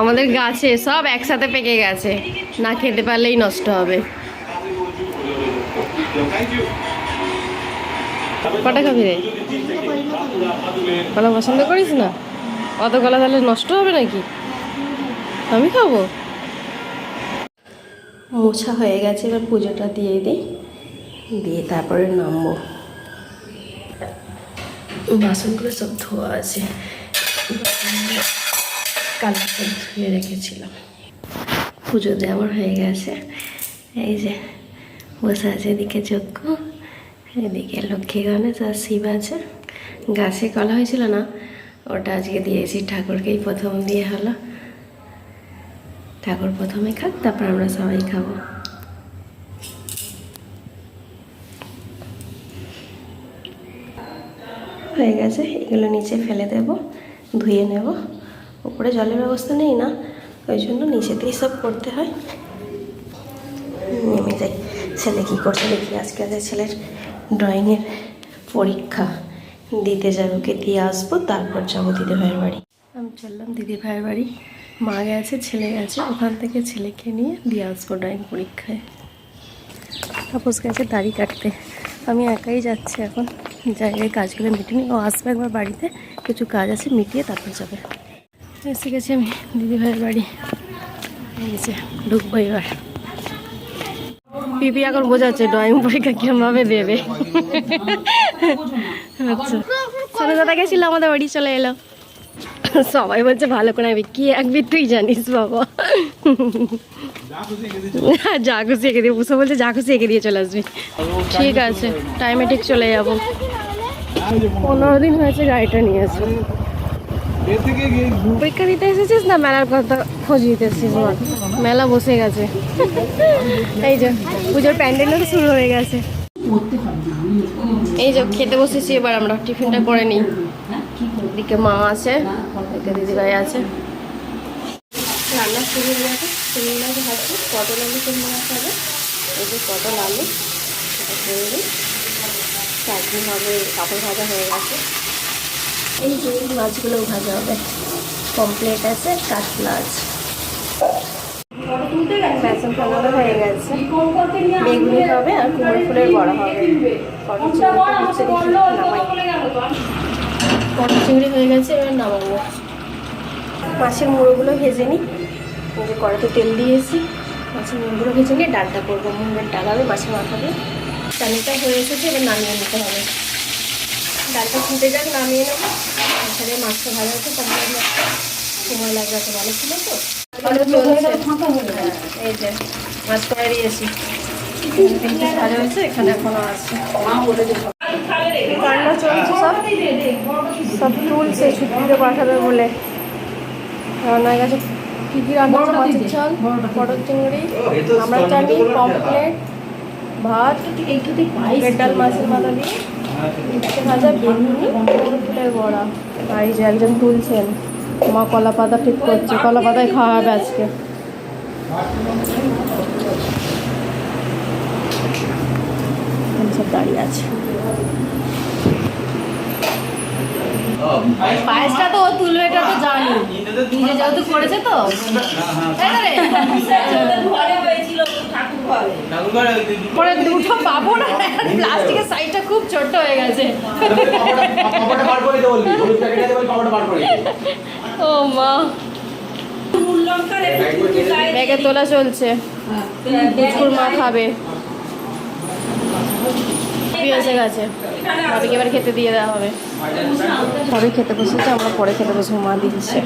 আমাদের গাছে সব একসাথে পেকে গেছে। না খেতে পারলেই নষ্ট হবে। কটা খাবি রে? কলা পছন্দ করিস না? অত কলা তাহলে নষ্ট হবে নাকি? আমি খাব। মোছা হয়ে গেছে, এবার পুজোটা দিয়ে দিই। দিয়ে তারপরে নামবো। বাসনগুলো সব ধোয়া আছে। কালকে ধুয়ে রেখেছিলাম। পুজো আমার হয়ে গেছে। এই যে বসে আছে এদিকে যজ্ঞ, এদিকে লক্ষ্মী গণেশ আর শিব আছে। গাছে কলা হয়েছিল না? ওটা আজকে দিয়েছি, ঠাকুরকেই প্রথম দিয়ে হলো। ঠাকুর প্রথমে খাক, তারপর আমরা সবাই খাব। হয়ে গেছে, এগুলো নিচে ফেলে দেব, ধুয়ে নেব। উপরে জলের ব্যবস্থা নেই না, ওই জন্য নিচেতেই সব করতে হয়। নেমে যাই ছেলে কী করছে দেখি, আজকে আছে ছেলের ড্রয়িংয়ের পরীক্ষা। দিতে যাব, ওকে দিয়ে আসব, তারপর যাব দিদি ভাইয়ের বাড়ি। আমি চললাম দিদি ভাইয়ের বাড়ি। মা গেছে, ছেলে গেছে, ওখান থেকে ছেলেকে নিয়ে দিয়ে আসব ড্রয়িং পরীক্ষায়। তাপস গেছে দাড়ি কাটতে। আমি একাই যাচ্ছি এখন। জায়গায় কাজগুলো মিটিয়ে নিই। ও আসবে একবার বাড়িতে, কিছু কাজ আছে, মিটিয়ে তারপর যাবে। এসে গেছি আমি, দিদিভাইয়ের বাড়ি। যে ঢুকবো এবার। পিপি এখন বোঝাচ্ছে ড্রয়িং পরীক্ষা কিরমভাবে দেবে। আচ্ছা। ছোটো দাদা গেছিল আমাদের বাড়ি, চলে এলো। সবাই বলছে, ভালো করে আমি কি একবি তুই জানিস বাবা? যা খুশি এঁকে দিয়ে বুঝতে বলছে, যা খুশি এঁকে দিয়ে চলে আসবি। ঠিক আছে টাইমে ঠিক চলে যাব। পনেরো দিন হয়েছে গাড়িটা নিয়ে আসব পরীক্ষা দিতে এসেছিস না? মেলার কথা খোঁজ নিতে এসেছিস? মেলা বসে গেছে। এই যে, পুজোর প্যান্ডেলও শুরু হয়ে গেছে। এই যে, খেতে বসেছি এবার আমরা। টিফিনটা করে নিই। এদিকে মা আছে, এদিকে দিদিভাই আছে। রান্না শুরু হয়ে গেছে। চিংড়ি মাছ ভাজছি, পটল আলু চিংড়ি মাছ হবে। এই যে পটল আলু দিই চাটনি হবে, কাপড় ভাজা হয়ে গেছে। এই যে মাছগুলো ভাজা হবে। কমপ্লিট আছে, কাতলা আছে। বেসন ফলানো হয়ে গেছে বেগুনি হবে আর ফুলের হবে। চিংড়ি হয়ে গেছে, এবার মাছের মুড়োগুলো ভেজে নিই। যে কড়াতে তেল দিয়েছি। মাছের মুড়োগুলো ভেজে নিয়ে ডালটা করব। মুগের ডাল হবে, মাছের মাথা দিয়ে। চানিটা হয়ে এসেছে, এবার নামিয়ে নিতে হবে। ডালটা ফুটে যাক নামিয়ে নেব। এখানে মাছটা ভালো আছে মাছটা। সময় লাগবে এত ভালো ছিল তো। হ্যাঁ, এই যে মাছ করে দিয়েছি। ভালো হয়েছে এখানে এখনও আছে। রান্না চলছে সব। সব তুলছে ছুটিতে পাঠাবে বলে। রান্না গেছে। কী কী রান্না হচ্ছে মাছের পটল চিংড়ি আমরা জানি পমপ্লেট ভাত ডাল মাছের মাথা দিয়ে। ইচ্ছে ভাজা বেগুনি ফুলের বড়া। আর এই যে একজন তুলছেন মা কলা পাতা ঠিক করছে কলা পাতায় খাওয়া হবে আজকে সব দাঁড়িয়ে আছে। পায়েসটা তো ও তুলবে এটা তো জানি। নিজে যেহেতু করেছে তো? পরে দুটো পাবো না। প্লাস্টিকের সাইজটা খুব ছোট হয়ে গেছে। ও মা। ব্যাগে তোলা চলছে। কুকুর মা খাবে। এসে গেছে। ভাবিকে এবার খেতে দিয়ে দেওয়া হবে। পরে খেতে বসেছে আমরা পরে খেতে বসবো মা দিচ্ছে।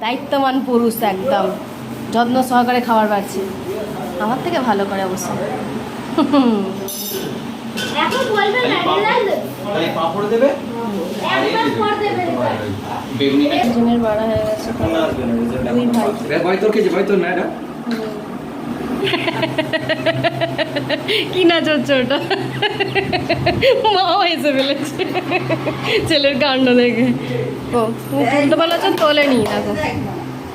দায়িত্ববান পুরুষ একদম। যত্ন সহকারে খাবার পাচ্ছে। আমার থেকে ভালো করে অবশ্য। এখন না রিলায়েন্স পাপড় দেবে? একবার পর দেবে। বেগুনি দুজনের বাড়া হয়ে গেছে। ভাই। ভাই তোর খেয়েছে ভাই তোর না কি নাচ হচ্ছে ওটা? মাও এসে ফেলেছে। ছেলের কাণ্ড দেখে। ও তুমি তুলতে পারছ তোলে নি দেখো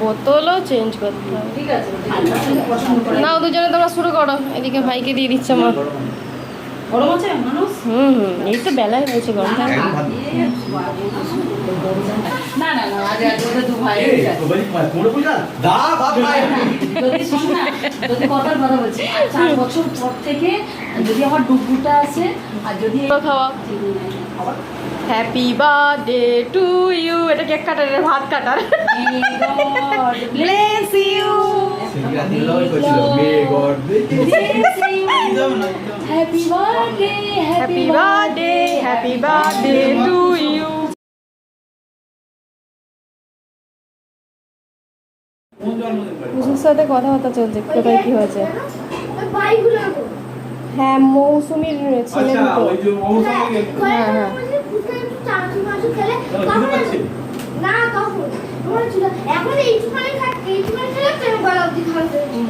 বোতলও চেঞ্জ করতে হবে। নাও দুজনে তোমরা শুরু করো। এদিকে ভাইকে দিয়ে দিচ্ছে আমার। গরম আছে মানুষ হুম হুম এই তো বেলায় হয়েছে গরম না না না আজ আজ ওদের দু ভাই দা বাপ ভাই যদি শোন না যদি কথার কথা বলছি চার বছর পর থেকে যদি আমার ডুবুটা আছে আর যদি খাওয়া। হ্যাপি বার্থডে টু ইউ এটা কেক কাটার ভাত কাটার? Bless you happy birthday happy birthday happy birthday to you কুসুর সাথে কথাবার্তা চলছে কোথায় কি হয়েছে। হ্যাঁ মৌসুমির ছেলে আচ্ছা দুটো। ওই যে মৌসুমী হ্যাঁ, হ্যাঁ,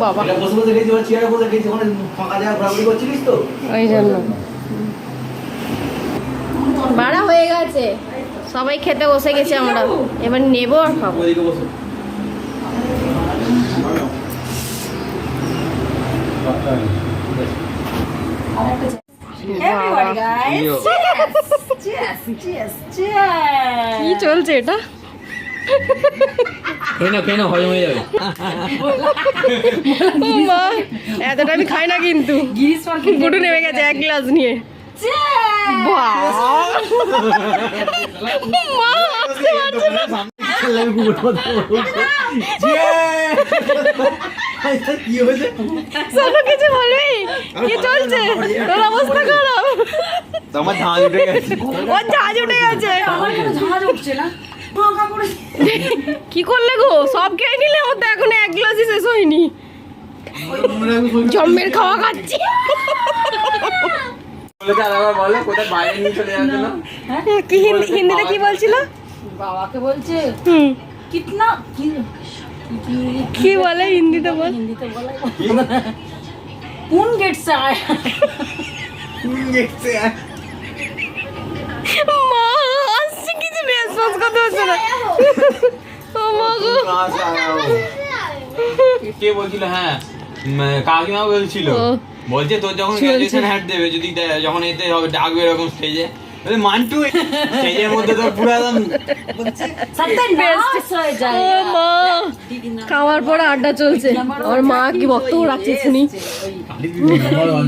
বাবা। বসে বসে গেছি চেয়ারে বসে গেছি ওখানে ফাঁকা জায়গা ঘোরাঘুরি করছিলিস তো? ওই জন্য। বাড়া হয়ে গেছে। সবাই খেতে বসে গেছে আমরা। এবার নেব আর খাব. কি চলছে এটা? এতটা আমি খাই না কিন্তু। গুটু নেমে গেছে এক গ্লাস নিয়ে। কিছু বলবি? কি চলছে? তোর অবস্থা খারাপ? তোমার ধান উঠে গেছে। ওর ঝাঁজ উঠে গেছে। আমার ঝাঁজ উঠছে না? কি করলে গো? সব খেয়ে নিলে আমার তো এখন এক গ্লাসই শেষ হয়নি। জম্মের খাওয়া খাচ্ছি। বলে আরেকবার বলো কোথায় বাইরে নিয়ে চলে যাচ্ছে না কি হিন্দি হিন্দিতে কি বলছিল? বাবাকে বলছে হুম। কিতনা কি বলে হিন্দিতে বল? হিন্দিতে বলা। কোন গেট সে আয়া? মা করতে হচ্ছে না কে বলছিল হ্যাঁ কাকিমা বলছিল। বলছে তোর যখন। গ্রাজুয়েশন হ্যাট দেবে যদি যখন এতে হবে ডাকবে এরকম স্টেজে মান্টু স্টেজের মধ্যে তো পুরো একদম খাওয়ার পর আড্ডা চলছে। ওর মা কি বক্তব্য রাখছে শুনি।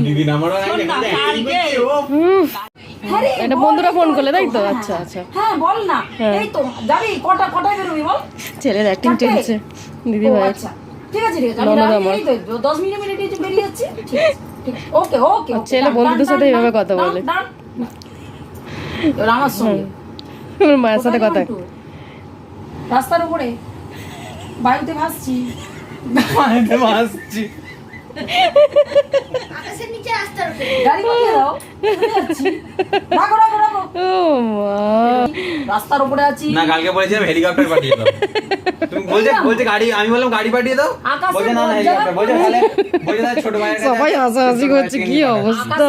দিদি আরে, এটা বন্ধুরা ফোন করলে তাই তো? আচ্ছা আচ্ছা। হ্যাঁ বল না। হ্যাঁ। এই তো যাবি কটা কটায় বেরোবি বল? ছেলের অ্যাক্টিং? চলছে দিদি ভাই আচ্ছা। ঠিক আছে ঠিক আছে আমি। এই তো দশ মিনিট মিনিটে একটু বেরিয়ে যাচ্ছি ঠিক আছে ঠিক আছে। ওকে ওকে ছেলে বন্ধুদের সাথে এইভাবে কথা বলে। এবার আমার সঙ্গে। ওর মায়ের সাথে কথা। রাস্তার উপরে। বায়ুতে ভাসছি। আসছি আকাশের নিচে রাস্তার উপরে। গাড়ি পাঠিয়ে দাও। চলে যাচ্ছি রাখো রাখো রাখো ও মা। রাস্তার উপরে আছি। না কালকে বলেছিলাম হেলিকপ্টার পাঠিয়ে দাও। তুমি বলছে বলছে গাড়ি আমি বললাম গাড়ি পাঠিয়ে দাও। বলছে না না হেলিকপ্টার বলছে তাহলে বলছে তাহলে ছোট ভাইয়ের সবাই হাসাহাসি করছে কি অবস্থা?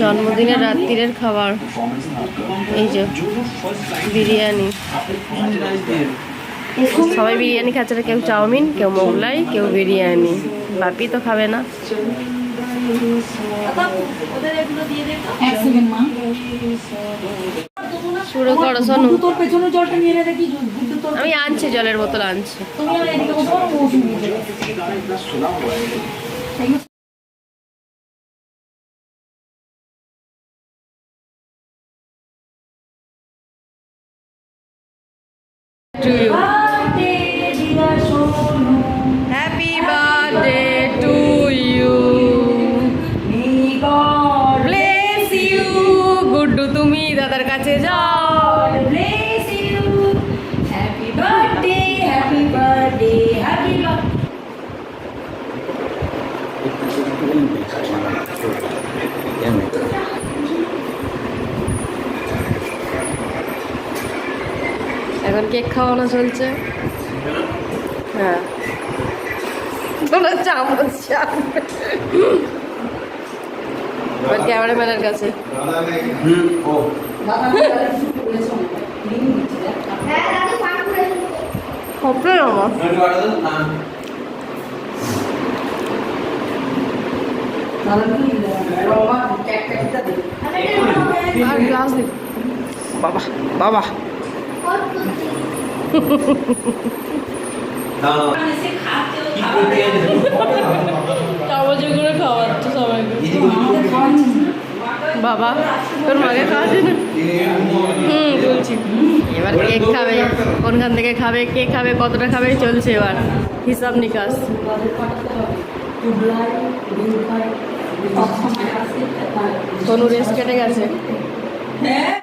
জন্মদিনের রাত্রিরের খাবার। এই যে বিরিয়ানি। সবাই বিরিয়ানি খাচ্ছে না কেউ চাউমিন কেউ মোগলাই কেউ বিরিয়ানি। বাপি তো খাবে না। শুরু করো শোনো তোর পেছনে জলটা নিয়ে রে দেখি গুড্ডু তোর আমি আনছি জলের বোতল আনছি। তুমি আর এদিকে বসো। যাও bless you. Happy birthday, happy birthday, happy birthday. এখন কেক খাওয়ানো চলছে হ্যাঁ তোরা চামচ চাপ ক্যামেরাম্যানের কাছে হুম ও আপনার আমার আর গ্লাস দিন বাবা বাবা। ফট করছি দাও কি করতে গেছে চামচে করে খাওয়াচ্ছে সবাইকে। দিদি বলি বাবা, তোর মাকে খাওয়াচ্ছে না? হুম, বলছি। এবার কেক খাবে? কোনখান থেকে খাবে? কে খাবে? কতটা খাবে? চলছে এবার। হিসাব নিকাশ। তনু রেস্ট কেটে গেছে।